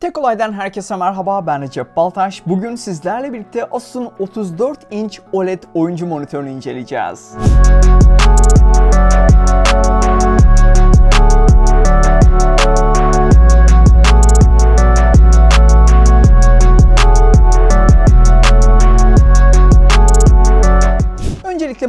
Tek olaydan herkese merhaba ben Recep Baltaş. Bugün sizlerle birlikte Asus'un 34 inç OLED oyuncu monitörünü inceleyeceğiz. Öncelikle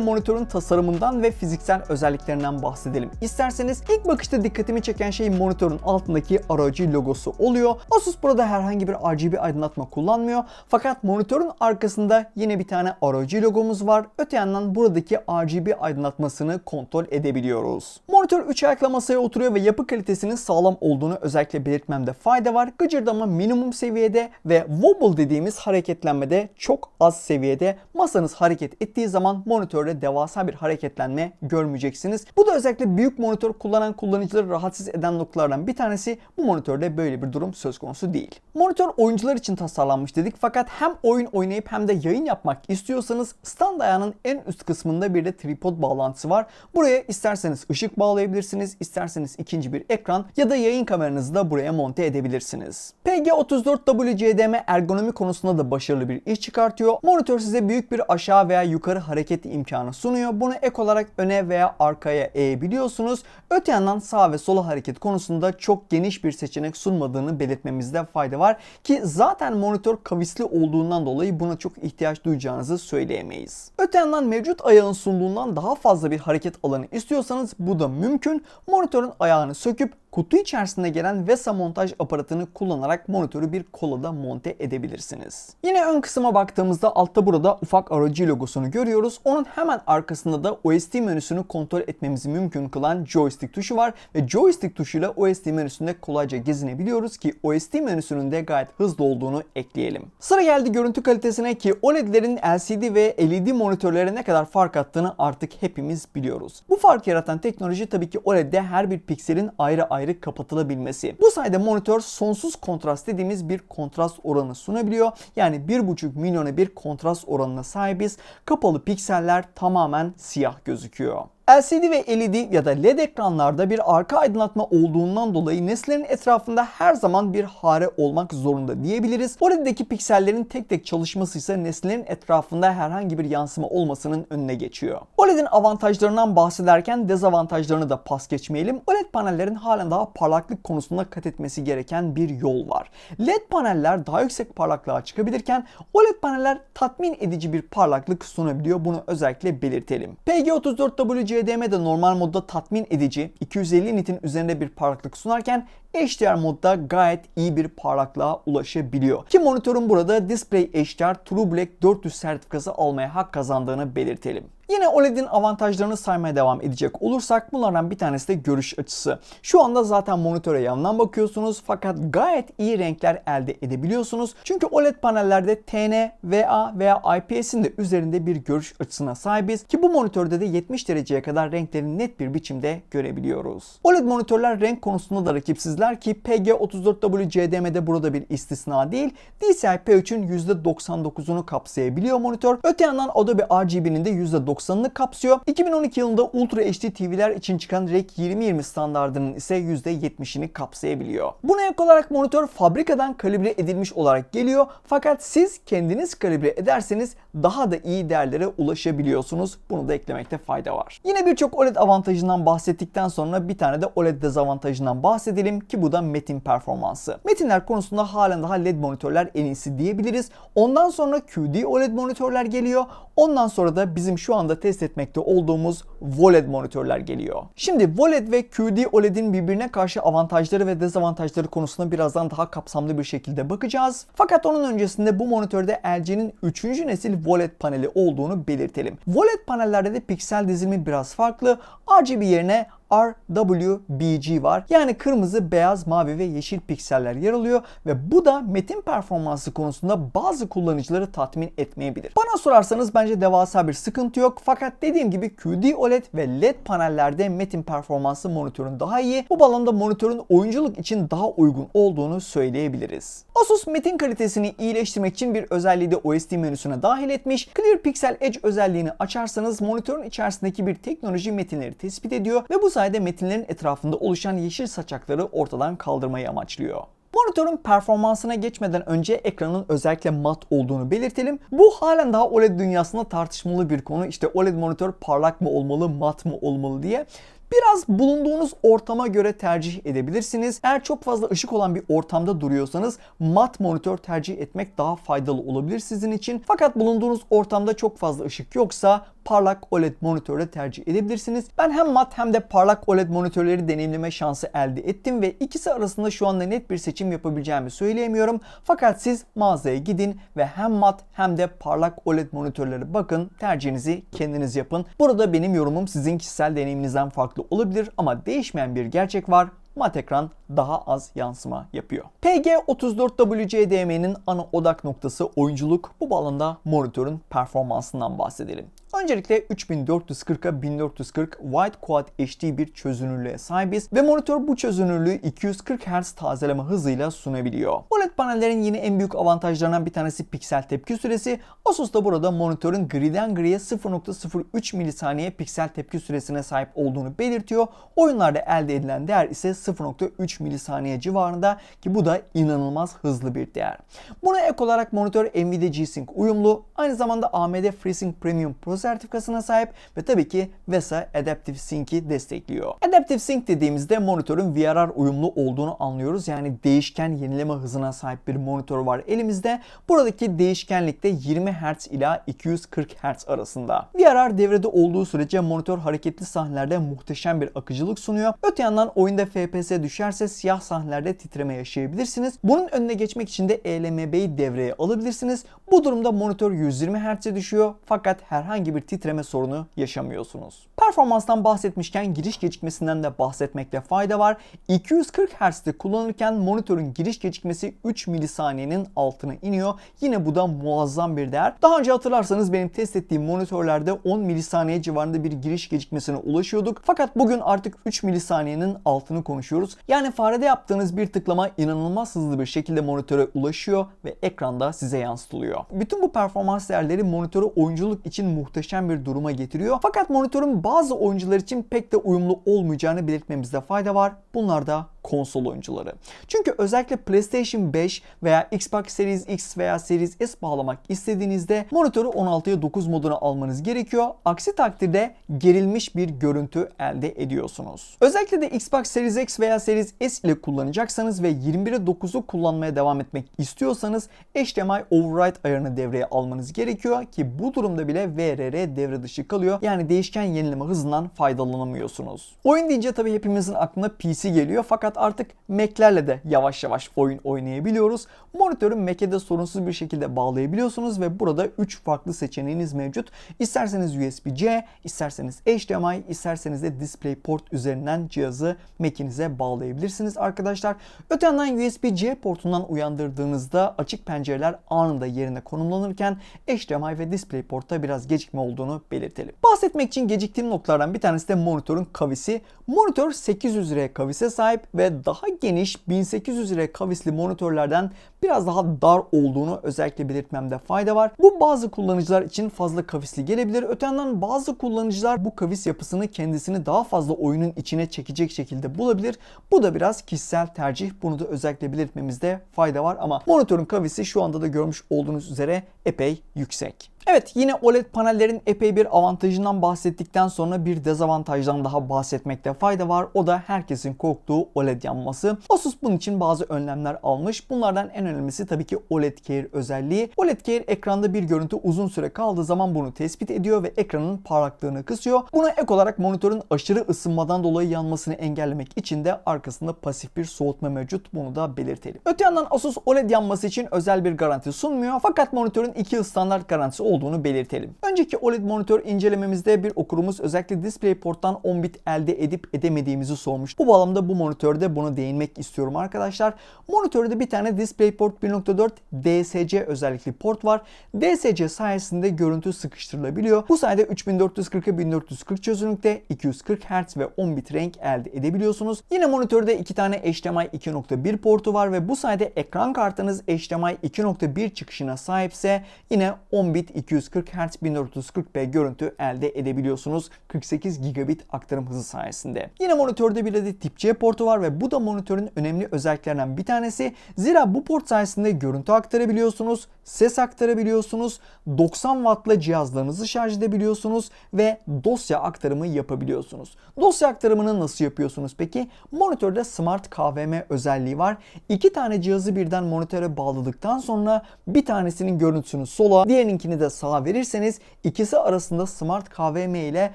monitörün tasarımından ve fiziksel özelliklerinden bahsedelim. İsterseniz ilk bakışta dikkatimi çeken şey monitörün altındaki ROG logosu oluyor. Asus burada herhangi bir RGB aydınlatma kullanmıyor. Fakat monitörün arkasında yine bir tane ROG logomuz var. Öte yandan buradaki RGB aydınlatmasını kontrol edebiliyoruz. Monitör 3 ayakla masaya oturuyor ve yapı kalitesinin sağlam olduğunu özellikle belirtmemde fayda var. Gıcırdama minimum seviyede ve wobble dediğimiz hareketlenmede çok az seviyede. Masanız hareket ettiği zaman monitörde devasa bir hareketlenme görmeyeceksiniz. Bu da özellikle büyük monitör kullanan kullanıcıları rahatsız eden noktalardan bir tanesi. Bu monitörde böyle bir durum söz konusu değil. Monitör oyuncular için tasarlanmış dedik fakat hem oyun oynayıp hem de yayın yapmak istiyorsanız stand ayağının en üst kısmında bir de tripod bağlantısı var. Buraya isterseniz ışık bağlayabilirsiniz, isterseniz ikinci bir ekran ya da yayın kameranızı da buraya monte edebilirsiniz. PG34WCDM ergonomi konusunda da başarılı bir iş çıkartıyor. Monitör size büyük bir aşağı veya yukarı hareket imkanı sunuyor. Bunu ek olarak öne veya arkaya eğebiliyorsunuz. Öte yandan sağ ve sola hareket konusunda çok geniş bir seçenek sunmadığını belirtmemizde fayda var. Ki zaten monitör kavisli olduğundan dolayı buna çok ihtiyaç duyacağınızı söyleyemeyiz. Öte yandan mevcut ayağın sunduğundan daha fazla bir hareket alanı istiyorsanız bu da mümkün. Monitörün ayağını söküp kutu içerisinde gelen VESA montaj aparatını kullanarak monitörü bir kolada monte edebilirsiniz. Yine ön kısma baktığımızda altta burada ufak ROG logosunu görüyoruz. Onun hemen arkasında da OSD menüsünü kontrol etmemizi mümkün kılan joystick tuşu var ve joystick tuşuyla OSD menüsünde kolayca gezinebiliyoruz ki OSD menüsünün de gayet hızlı olduğunu ekleyelim. Sıra geldi görüntü kalitesine ki OLED'lerin LCD ve LED monitörlere ne kadar fark attığını artık hepimiz biliyoruz. Bu fark yaratan teknoloji tabii ki OLED'de her bir pikselin ayrı ayrı kapatılabilmesi. Bu sayede monitör sonsuz kontrast dediğimiz bir kontrast oranı sunabiliyor. Yani 1.5 milyona bir kontrast oranına sahibiz. Kapalı pikseller tamamen siyah gözüküyor. LCD ve LED ya da LED ekranlarda bir arka aydınlatma olduğundan dolayı nesnelerin etrafında her zaman bir hare olmak zorunda diyebiliriz. OLED'deki piksellerin tek tek çalışması ise nesnelerin etrafında herhangi bir yansıma olmasının önüne geçiyor. OLED'in avantajlarından bahsederken dezavantajlarını da pas geçmeyelim. OLED panellerin halen daha parlaklık konusunda kat etmesi gereken bir yol var. LED paneller daha yüksek parlaklığa çıkabilirken OLED paneller tatmin edici bir parlaklık sunabiliyor. Bunu özellikle belirtelim. PG34WC HDMI de normal modda tatmin edici 250 nitin üzerinde bir parlaklık sunarken HDR modda gayet iyi bir parlaklığa ulaşabiliyor. Ki monitörün burada Display HDR True Black 400 sertifikası almaya hak kazandığını belirtelim. Yine OLED'in avantajlarını saymaya devam edecek olursak bunlardan bir tanesi de görüş açısı. Şu anda zaten monitöre yandan bakıyorsunuz fakat gayet iyi renkler elde edebiliyorsunuz. Çünkü OLED panellerde TN, VA veya IPS'in de üzerinde bir görüş açısına sahibiz ki bu monitörde de 70 dereceye kadar renkleri net bir biçimde görebiliyoruz. OLED monitörler renk konusunda da rakipsizler ki PG34WCDM'de burada bir istisna değil. DCI P3'ün %99'unu kapsayabiliyor monitör. Öte yandan Adobe RGB'nin de %90'ını kapsıyor. 2012 yılında Ultra HD TV'ler için çıkan REC 2020 standardının ise %70'ini kapsayabiliyor. Buna ek olarak monitör fabrikadan kalibre edilmiş olarak geliyor. Fakat siz kendiniz kalibre ederseniz daha da iyi değerlere ulaşabiliyorsunuz. Bunu da eklemekte fayda var. Yine birçok OLED avantajından bahsettikten sonra bir tane de OLED dezavantajından bahsedelim ki bu da metin performansı. Metinler konusunda halen daha LED monitörler en iyisi diyebiliriz. Ondan sonra QD OLED monitörler geliyor. Ondan sonra da bizim şu anda test etmekte olduğumuz VOLED monitörler geliyor. Şimdi VOLED ve QD OLED'in birbirine karşı avantajları ve dezavantajları konusunda birazdan daha kapsamlı bir şekilde bakacağız. Fakat onun öncesinde bu monitörde LG'nin 3. nesil VOLED paneli olduğunu belirtelim. VOLED panellerde de piksel dizilimi biraz farklı. RGB yerine RWBG var. Yani kırmızı, beyaz, mavi ve yeşil pikseller yer alıyor ve bu da metin performansı konusunda bazı kullanıcıları tatmin etmeyebilir. Bana sorarsanız bence devasa bir sıkıntı yok. Fakat dediğim gibi QD OLED ve LED panellerde metin performansı monitörün daha iyi. Bu bağlamda monitörün oyunculuk için daha uygun olduğunu söyleyebiliriz. Asus metin kalitesini iyileştirmek için bir özelliği de OSD menüsüne dahil etmiş. Clear Pixel Edge özelliğini açarsanız monitörün içerisindeki bir teknoloji metinleri tespit ediyor ve bu sayede metinlerin etrafında oluşan yeşil saçakları ortadan kaldırmayı amaçlıyor. Monitörün performansına geçmeden önce ekranın özellikle mat olduğunu belirtelim. Bu halen daha OLED dünyasında tartışmalı bir konu. İşte OLED monitör parlak mı olmalı, mat mı olmalı diye. Biraz bulunduğunuz ortama göre tercih edebilirsiniz. Eğer çok fazla ışık olan bir ortamda duruyorsanız mat monitör tercih etmek daha faydalı olabilir sizin için. Fakat bulunduğunuz ortamda çok fazla ışık yoksa parlak OLED monitörü tercih edebilirsiniz. Ben hem mat hem de parlak OLED monitörleri deneyimleme şansı elde ettim ve ikisi arasında şu anda net bir seçim yapabileceğimi söyleyemiyorum. Fakat siz mağazaya gidin ve hem mat hem de parlak OLED monitörlere bakın. Tercihinizi kendiniz yapın. Burada benim yorumum sizin kişisel deneyiminizden farklı olabilir ama değişmeyen bir gerçek var mat ekran daha az yansıma yapıyor. PG34WCDM'nin ana odak noktası oyunculuk. Bu bağlamda monitörün performansından bahsedelim. Öncelikle 3440'a 1440 Wide Quad HD bir çözünürlüğe sahibiz ve monitör bu çözünürlüğü 240 Hz tazeleme hızıyla sunabiliyor. OLED panellerin yine en büyük avantajlarından bir tanesi piksel tepki süresi. Asus da burada monitörün griden griye 0.03 milisaniye piksel tepki süresine sahip olduğunu belirtiyor. Oyunlarda elde edilen değer ise 0.3 milisaniye civarında ki bu da inanılmaz hızlı bir değer. Buna ek olarak monitör Nvidia G-Sync uyumlu, aynı zamanda AMD FreeSync Premium Pro sertifikasına sahip ve tabii ki VESA Adaptive Sync'i destekliyor. Adaptive Sync dediğimizde monitörün VRR uyumlu olduğunu anlıyoruz. Yani değişken yenileme hızına sahip bir monitör var elimizde. Buradaki değişkenlik de 20 Hz ila 240 Hz arasında. VRR devrede olduğu sürece monitör hareketli sahnelerde muhteşem bir akıcılık sunuyor. Öte yandan oyunda FPS düşerse siyah sahnelerde titreme yaşayabilirsiniz. Bunun önüne geçmek için de ELMB'yi devreye alabilirsiniz. Bu durumda monitör 120 Hz'e düşüyor fakat herhangi bir titreme sorunu yaşamıyorsunuz. Performanstan bahsetmişken giriş gecikmesinden de bahsetmekte fayda var. 240 Hz'de kullanırken monitörün giriş gecikmesi 3 milisaniyenin altına iniyor. Yine bu da muazzam bir değer. Daha önce hatırlarsanız benim test ettiğim monitörlerde 10 milisaniye civarında bir giriş gecikmesine ulaşıyorduk. Fakat bugün artık 3 milisaniyenin altını konuşuyoruz. Yani farede yaptığınız bir tıklama inanılmaz hızlı bir şekilde monitöre ulaşıyor ve ekranda size yansıtılıyor. Bütün bu performans değerleri monitörü oyunculuk için muhteşem bir duruma getiriyor. Fakat monitörün bazı oyuncular için pek de uyumlu olmayacağını belirtmemizde fayda var. Bunlar da konsol oyuncuları. Çünkü özellikle PlayStation 5 veya Xbox Series X veya Series S bağlamak istediğinizde monitörü 16'ya 9 moduna almanız gerekiyor. Aksi takdirde gerilmiş bir görüntü elde ediyorsunuz. Özellikle de Xbox Series X veya Series S ile kullanacaksanız ve 21'e 9'u kullanmaya devam etmek istiyorsanız HDMI override ayarını devreye almanız gerekiyor ki bu durumda bile VRR devre dışı kalıyor. Yani değişken yenileme hızından faydalanamıyorsunuz. Oyun deyince tabii hepimizin aklına PC geliyor fakat artık Mac'lerle de yavaş yavaş oyun oynayabiliyoruz. Monitörü Mac'e de sorunsuz bir şekilde bağlayabiliyorsunuz ve burada 3 farklı seçeneğiniz mevcut. İsterseniz USB-C, isterseniz HDMI, isterseniz de DisplayPort üzerinden cihazı Mac'inize bağlayabilirsiniz arkadaşlar. Öte yandan USB-C portundan uyandırdığınızda açık pencereler anında yerine konumlanırken HDMI ve DisplayPort'ta biraz gecikme olduğunu belirtelim. Bahsetmek için geciktiğim noktalardan bir tanesi de monitörün kavisi. Monitör 800 liraya kavise sahip ve daha geniş 1800 liraya kavisli monitörlerden biraz daha dar olduğunu özellikle belirtmemde fayda var. Bu bazı kullanıcılar için fazla kavisli gelebilir. Öte yandan bazı kullanıcılar bu kavis yapısını kendisini daha fazla oyunun içine çekecek şekilde bulabilir. Bu da biraz kişisel tercih. Bunu da özellikle belirtmemizde fayda var ama monitörün kavisi şu anda da görmüş olduğunuz üzere epey yüksek. Evet yine OLED panellerin epey bir avantajından bahsettikten sonra bir dezavantajdan daha bahsetmekte fayda var. O da herkesin korktuğu OLED yanması. Asus bunun için bazı önlemler almış. Bunlardan en önemlisi tabii ki OLED Care özelliği. OLED Care ekranda bir görüntü uzun süre kaldığı zaman bunu tespit ediyor ve ekranın parlaklığını kısıyor. Buna ek olarak monitörün aşırı ısınmadan dolayı yanmasını engellemek için de arkasında pasif bir soğutma mevcut. Bunu da belirtelim. Öte yandan Asus OLED yanması için özel bir garanti sunmuyor. Fakat monitörün iki yıl standart garantisi olduğunu belirtelim. Önceki OLED monitör incelememizde bir okurumuz özellikle DisplayPort'tan 10 bit elde edip edemediğimizi sormuş. Bu bağlamda bu monitörde bunu değinmek istiyorum arkadaşlar. Monitörde bir tane DisplayPort 1.4 DSC özellikli port var. DSC sayesinde görüntü sıkıştırılabiliyor. Bu sayede 3440'a 1440 çözünürlükte 240 Hz ve 10 bit renk elde edebiliyorsunuz. Yine monitörde iki tane HDMI 2.1 portu var ve bu sayede ekran kartınız HDMI 2.1 çıkışına sahipse yine 10 bit 240 Hz 1440p görüntü elde edebiliyorsunuz 48 gigabit aktarım hızı sayesinde. Yine monitörde bir adet tip C portu var ve bu da monitörün önemli özelliklerinden bir tanesi. Zira bu port sayesinde görüntü aktarabiliyorsunuz, ses aktarabiliyorsunuz, 90 wattla cihazlarınızı şarj edebiliyorsunuz ve dosya aktarımı yapabiliyorsunuz. Dosya aktarımını nasıl yapıyorsunuz peki? Monitörde Smart KVM özelliği var. İki tane cihazı birden monitöre bağladıktan sonra bir tanesinin görüntüsünü sola, diğerininkini de sağa verirseniz ikisi arasında Smart KVM ile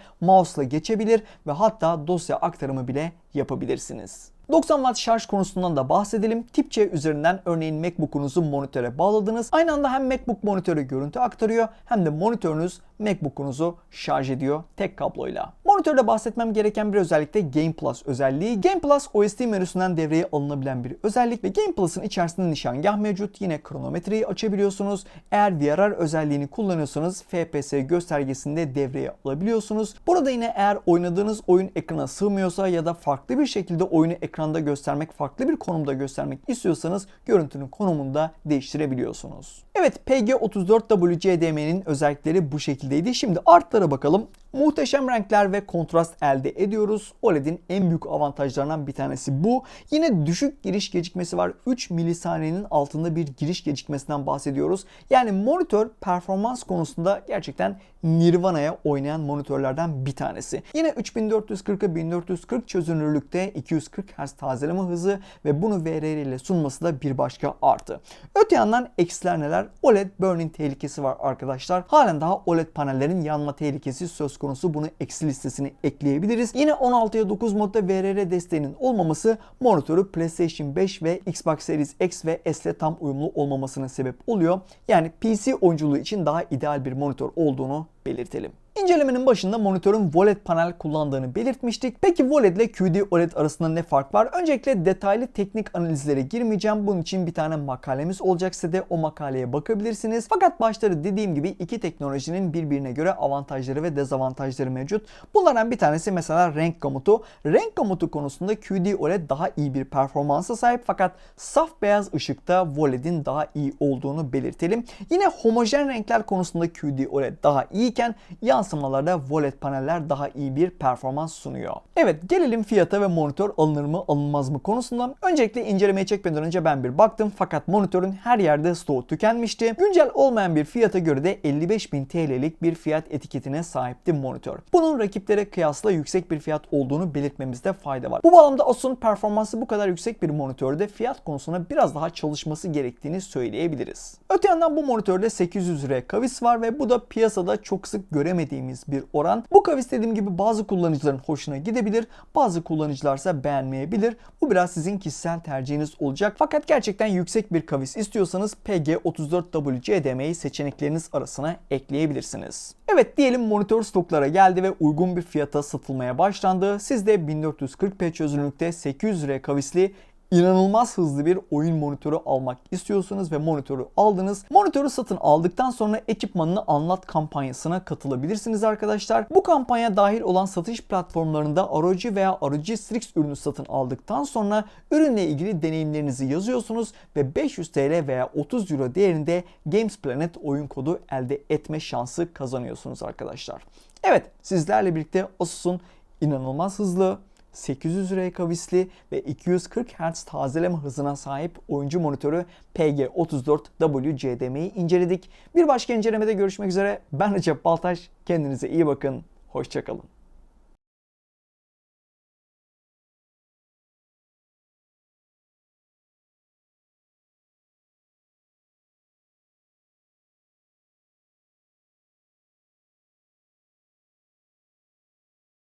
mouse'la geçebilir ve hatta dosya aktarımı bile yapabilirsiniz. 90 Watt şarj konusundan da bahsedelim. Tip C üzerinden örneğin MacBook'unuzu monitöre bağladınız. Aynı anda hem MacBook monitöre görüntü aktarıyor hem de monitörünüz MacBook'unuzu şarj ediyor tek kabloyla. Monitörde bahsetmem gereken bir özellik de Game Plus özelliği. Game Plus OST menüsünden devreye alınabilen bir özellik ve Game Plus'ın içerisinde nişangah mevcut. Yine kronometreyi açabiliyorsunuz. Eğer VRR özelliğini kullanıyorsanız FPS göstergesinde devreye alabiliyorsunuz. Burada yine eğer oynadığınız oyun ekrana sığmıyorsa ya da farklı bir şekilde oyunu ekranda göstermek, farklı bir konumda göstermek istiyorsanız görüntünün konumunu da değiştirebiliyorsunuz. Evet PG34WCDM'nin özellikleri bu şekildeydi. Şimdi artlara bakalım. Muhteşem renkler ve kontrast elde ediyoruz. OLED'in en büyük avantajlarından bir tanesi bu. Yine düşük giriş gecikmesi var. 3 milisaniyenin altında bir giriş gecikmesinden bahsediyoruz. Yani monitör performans konusunda gerçekten Nirvana'ya oynayan monitörlerden bir tanesi. Yine 3440'a 1440 çözünürlükte 240 Hz tazeleme hızı ve bunu VRR ile sunması da bir başka artı. Öte yandan eksiler neler? OLED burn-in tehlikesi var arkadaşlar. Halen daha OLED panellerin yanma tehlikesi söz konusu. Bunu eksi listesine ekleyebiliriz. Yine 16'ya 9 modda VRR desteğinin olmaması monitörü PlayStation 5 ve Xbox Series X ve S ile tam uyumlu olmamasına sebep oluyor. Yani PC oyunculuğu için daha ideal bir monitör olduğunu belirtelim. İncelemenin başında monitörün OLED panel kullandığını belirtmiştik. Peki OLED ile QD OLED arasında ne fark var? Öncelikle detaylı teknik analizlere girmeyeceğim. Bunun için bir tane makalemiz olacak de o makaleye bakabilirsiniz. Fakat başları dediğim gibi iki teknolojinin birbirine göre avantajları ve dezavantajları mevcut. Bunlardan bir tanesi mesela renk gamutu. Renk gamutu konusunda QD OLED daha iyi bir performansa sahip fakat saf beyaz ışıkta OLED'in daha iyi olduğunu belirtelim. Yine homojen renkler konusunda QD OLED daha iyiyken yan yansımalarda OLED paneller daha iyi bir performans sunuyor. Evet gelelim fiyata ve monitör alınır mı alınmaz mı konusundan. Öncelikle incelemeye çekmeden önce ben bir baktım fakat monitörün her yerde stoğu tükenmişti. Güncel olmayan bir fiyata göre de 55.000 TL'lik bir fiyat etiketine sahipti monitör. Bunun rakiplere kıyasla yüksek bir fiyat olduğunu belirtmemizde fayda var. Bu bağlamda Asus'un performansı bu kadar yüksek bir monitörde fiyat konusunda biraz daha çalışması gerektiğini söyleyebiliriz. Öte yandan bu monitörde 800R kavis var ve bu da piyasada çok sık göremediğimiz beğendiğimiz bir oran. Bu kavis dediğim gibi bazı kullanıcıların hoşuna gidebilir. Bazı kullanıcılarsa beğenmeyebilir. Bu biraz sizin kişisel tercihiniz olacak. Fakat gerçekten yüksek bir kavis istiyorsanız PG34WCDM'yi seçenekleriniz arasına ekleyebilirsiniz. Evet diyelim monitör stoklara geldi ve uygun bir fiyata satılmaya başlandı. Siz de 1440p çözünürlükte 800R kavisli inanılmaz hızlı bir oyun monitörü almak istiyorsunuz ve monitörü aldınız. Monitörü satın aldıktan sonra ekipmanını anlat kampanyasına katılabilirsiniz arkadaşlar. Bu kampanya dahil olan satış platformlarında ROG veya ROG Strix ürünü satın aldıktan sonra ürünle ilgili deneyimlerinizi yazıyorsunuz ve 500 TL veya 30 Euro değerinde Games Planet oyun kodu elde etme şansı kazanıyorsunuz arkadaşlar. Evet sizlerle birlikte Asus'un inanılmaz hızlı, 800 R kavisli ve 240 Hz tazeleme hızına sahip oyuncu monitörü PG34WCDM'yi inceledik. Bir başka incelemede görüşmek üzere. Ben Recep Baltaş. Kendinize iyi bakın. Hoşçakalın.